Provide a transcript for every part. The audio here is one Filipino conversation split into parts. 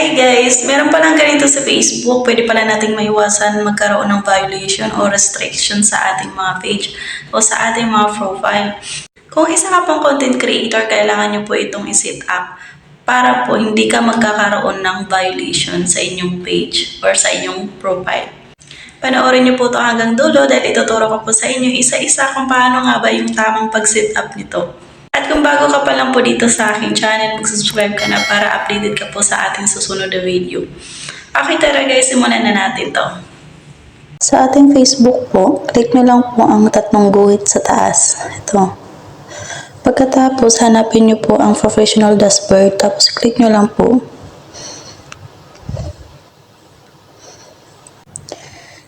Hi guys! Meron palang ganito sa Facebook. Pwede pala nating maiwasan magkaroon ng violation o restriction sa ating mga page o sa ating mga profile. Kung isa ka pong content creator, kailangan nyo po itong iset up para po hindi ka magkakaroon ng violation sa inyong page or sa inyong profile. Panoorin niyo po ito hanggang dulo dahil ituturo ko po sa inyo isa-isa kung paano nga ba yung tamang pag-set up nito. At kung bago ka pa lang po dito sa aking channel, mag-subscribe ka na para updated ka po sa ating susunod na video. Okay tara guys, simulan na natin to. Sa ating Facebook po, click nyo lang po ang tatlong guhit sa taas. Ito. Pagkatapos, hanapin nyo po ang professional dashboard. Tapos, click nyo lang po.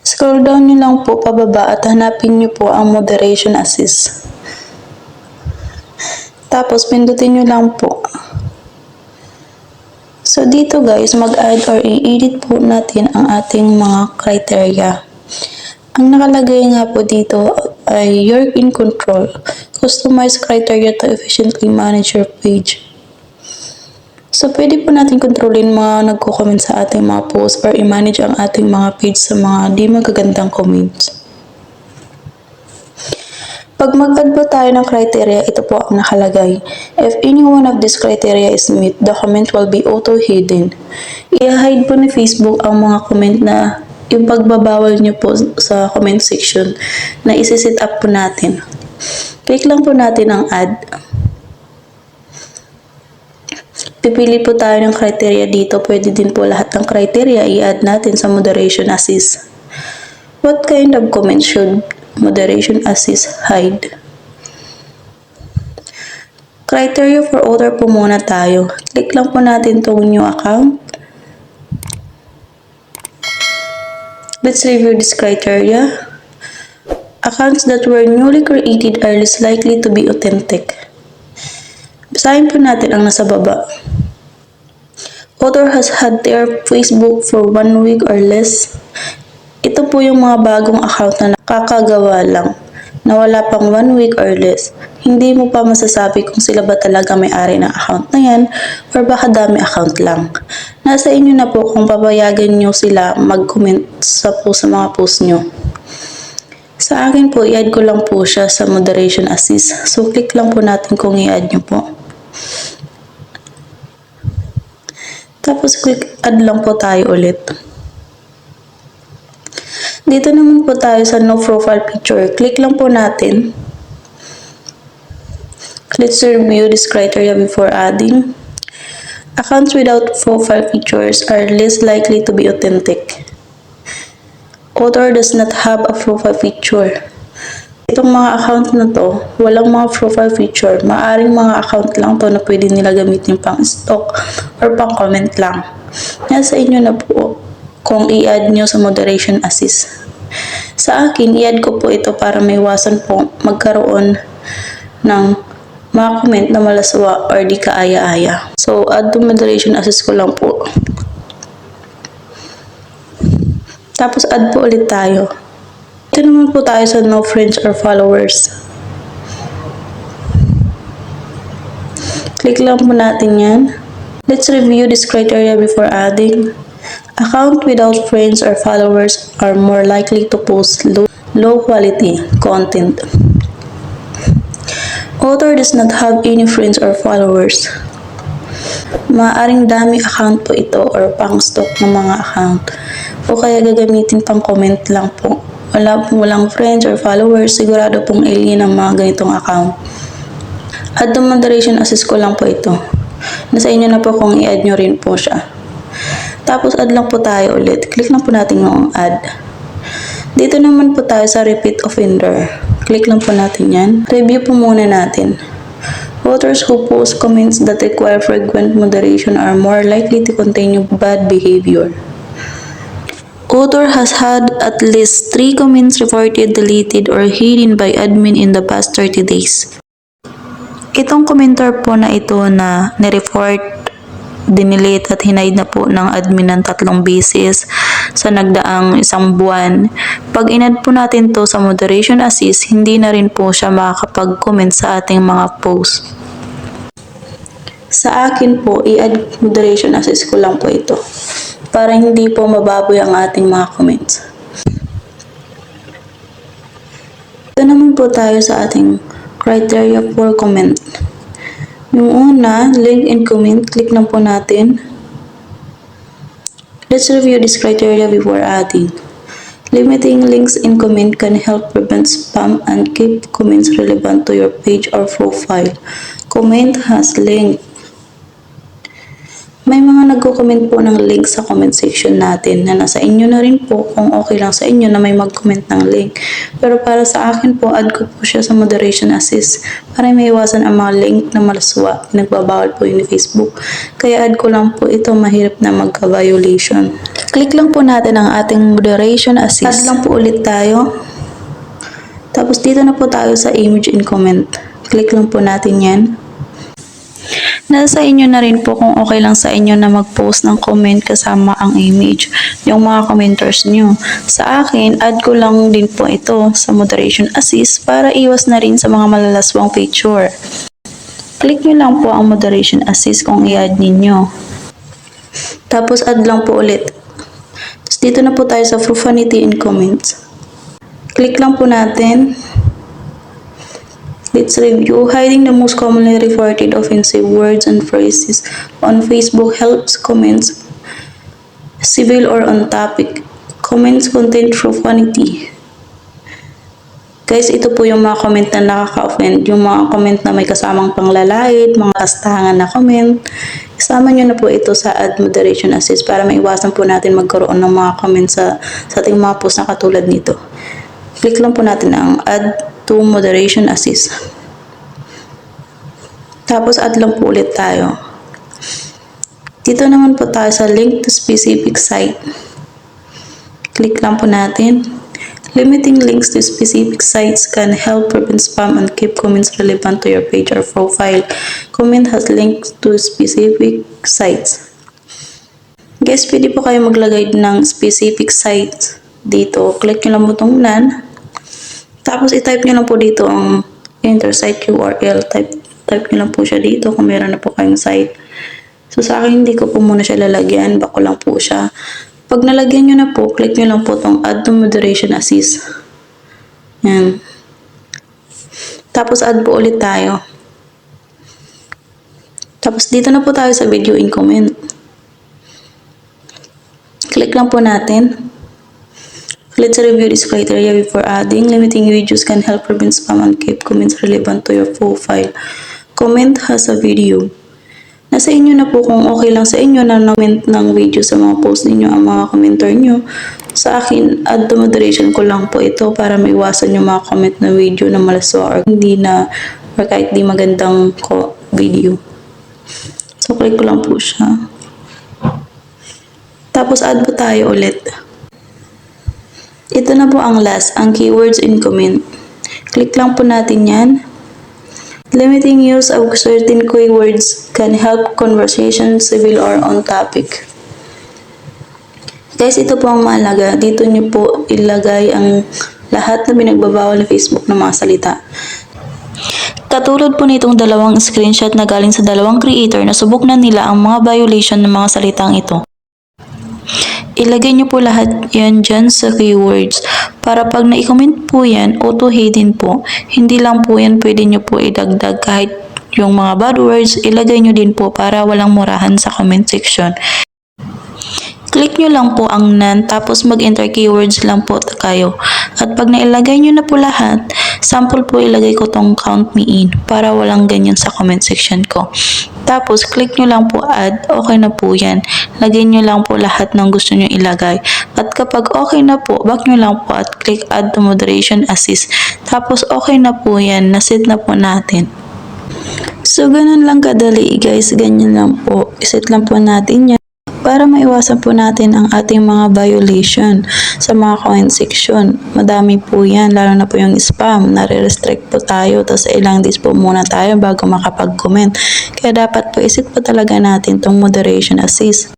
Scroll down nyo lang po pababa at hanapin nyo po ang moderation assist. Tapos, pindutin nyo lang po. So, dito guys, mag-add or i-edit po natin ang ating mga criteria. Ang nakalagay nga po dito ay you're in control. Customize criteria to efficiently manage your page. So, pwede po natin kontrolin mga nagko-comment sa ating mga posts or i-manage ang ating mga page sa mga di magagandang comments. Pag mag-add po tayo ng criteria, ito po ang nakalagay. If any one of these criteria is met, the comment will be auto-hidden. I-hide po ni Facebook ang mga comment na yung pagbabawal nyo po sa comment section na isi-set up po natin. Click lang po natin ang add. Pipili po tayo ng criteria dito. Pwede din po lahat ng criteria i-add natin sa moderation assist. What kind of comment should moderation assist hide? Criteria for order po muna tayo. Click lang po natin itong new account. Let's review this criteria. Accounts that were newly created are less likely to be authentic. Basahin po natin ang nasa baba. Author has had their Facebook for one week or less. Po yung mga bagong account na nakakagawa lang na wala pang one week or less. Hindi mo pa masasabi kung sila ba talaga may-ari ng account na yan or baka dami account lang. Nasa inyo na po kung papayagan nyo sila mag-comment sa po sa mga post nyo. Sa akin po, i-add ko lang po siya sa moderation assist. So, click lang po natin kung i-add nyo po. Tapos, click add lang po tayo ulit. Dito naman po tayo sa no profile picture. Click lang po natin. Let's review this criteria before adding. Accounts without profile pictures are less likely to be authentic. Author does not have a profile picture. Itong mga account na to, walang mga profile picture. Maaring mga account lang to na pwede nila gamitin pang stock or pang comment lang. Nasa inyo na po kung i-add nyo sa moderation assist. Sa akin, i-add ko po ito para may iwasan po magkaroon ng mga comment na malaswa or di kaaya-aya. So, add to moderation assist ko lang po. Tapos, add po ulit tayo. Ito naman po tayo sa no friends or followers. Click lang po natin yan. Let's review this criteria before adding. Account without friends or followers are more likely to post low, low quality content. Author does not have any friends or followers. Maaring dami account po ito or pang stock ng mga account. O kaya gagamitin pang comment lang po. Wala pong walang friends or followers, sigurado pong alien ang mga ganitong account. Add to moderation assist ko lang po ito. Nasa inyo na po kung i-add nyo rin po siya. Tapos add lang po tayo ulit. Click lang po natin yung add. Dito naman po tayo sa repeat offender. Click lang po natin yan. Review po muna natin. Authors who post comments that require frequent moderation are more likely to continue bad behavior. Author has had at least 3 comments reported deleted or hidden by admin in the past 30 days. Itong commenter po na ito na nireport, dinelete at hinide na po ng admin ng tatlong beses sa nagdaang isang buwan. Pag inad po natin to sa moderation assist, hindi na rin po siya makakapag-comment sa ating mga post. Sa akin po, i-add moderation assist ko lang po ito para hindi po mababoy ang ating mga comments. Ito naman po tayo sa ating criteria for comment. Yung una, link and comment, click lang po natin. Let's review this criteria before adding. Limiting links in comment can help prevent spam and keep comments relevant to your page or profile. Comment has link. May mga nagko-comment po ng link sa comment section natin na nasa inyo na rin po kung okay lang sa inyo na may mag-comment ng link. Pero para sa akin po, add ko po siya sa moderation assist para may iwasan ang mga link na malaswa. Nagbabawal po yun ni Facebook. Kaya add ko lang po ito, mahirap na magka-violation. Click lang po natin ang ating moderation assist. Add lang po ulit tayo. Tapos dito na po tayo sa image and comment. Click lang po natin yan. Nasa inyo na rin po kung okay lang sa inyo na mag-post ng comment kasama ang image, yung mga commenters nyo. Sa akin, add ko lang din po ito sa moderation assist para iwas na rin sa mga malalaswang picture. Click nyo lang po ang moderation assist kung i-add ninyo. Tapos add lang po ulit. Tapos dito na po tayo sa profanity in comments. Click lang po natin. Let's review. Hiding the most commonly reported offensive words and phrases on Facebook helps comments civil or on topic. Comments contain profanity. Guys, ito po yung mga comment na nakaka-offend. Yung mga comment na may kasamang panglalait, mga kastangan na comment. Isama nyo na po ito sa ad moderation assist para maiwasan po natin magkaroon ng mga comment sa, sa ating mga post na katulad nito. Click lang po natin ang add to moderation assist. Tapos add lang po ulit tayo. Dito naman po tayo sa link to specific site. Click lang po natin. Limiting links to specific sites can help prevent spam and keep comments relevant to your page or profile. Comment has links to specific sites. Guys, pwede po kayo maglagay ng specific sites dito. Click nyo lang po itong none. Tapos, i-type nyo lang po dito ang enter site URL. Type, type nyo lang po siya dito kung meron na po kayong site. So, sa akin, hindi ko po muna siya lalagyan. Bako lang po siya. Pag nalagyan nyo na po, click nyo lang po itong add to moderation assist. Yan. Tapos, add po ulit tayo. Tapos, dito na po tayo sa video in comment. Click lang po natin. Let's review this criteria before adding. Limiting videos can help prevent spam and keep comments relevant to your profile. Comment has a video. Nasa inyo na po kung okay lang sa inyo na comment ng video sa mga post ninyo ang mga commenter nyo. Sa akin, add to moderation ko lang po ito para maiwasan yung mga comment na video na malaswa or hindi na or kahit di magandang ko video. So, click ko lang po siya. Tapos, add po tayo ulit. Ito na po ang last, ang keywords in comment. Click lang po natin yan. Limiting use of certain keywords can help conversation, civil or on topic. Guys, ito po ang mahalaga. Dito nyo po ilagay ang lahat na pinagbabawal ng Facebook ng mga salita. Katulad po nitong dalawang screenshot na galing sa dalawang creator na subok na nila ang mga violation ng mga salitang ito. Ilagay nyo po lahat yan dyan sa keywords para pag na-comment po yan, auto-hidden po. Hindi lang po yan pwede nyo po idagdag kahit yung mga bad words, ilagay nyo din po para walang murahan sa comment section. Click nyo lang po ang none tapos mag-enter keywords lang po kayo. At pag nailagay nyo na po lahat, sample po ilagay ko tong count me in para walang ganyan sa comment section ko. Tapos click nyo lang po add, okay na po yan. Lagay nyo lang po lahat ng gusto nyo ilagay. At kapag okay na po, back nyo lang po at click add to moderation assist. Tapos okay na po yan, naset na po natin. So, ganun lang kadali guys. Ganyan lang po. Iset lang po natin yan para maiwasan po natin ang ating mga violation sa mga comment section. Madami po yan, lalo na po yung spam. Nare-restrict po tayo, tapos ilang days po muna tayo bago makapag-comment. Kaya dapat po isit po talaga natin tong moderation assist.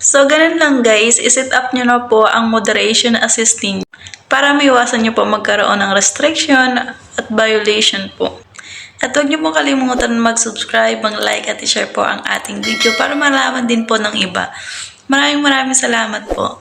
So, ganun lang guys. I-set up nyo na po ang moderation assisting para maiwasan nyo po magkaroon ng restriction at violation po. At huwag niyo po kalimutan mag-subscribe, mag-like at i-share po ang ating video para malaman din po ng iba. Maraming maraming salamat po.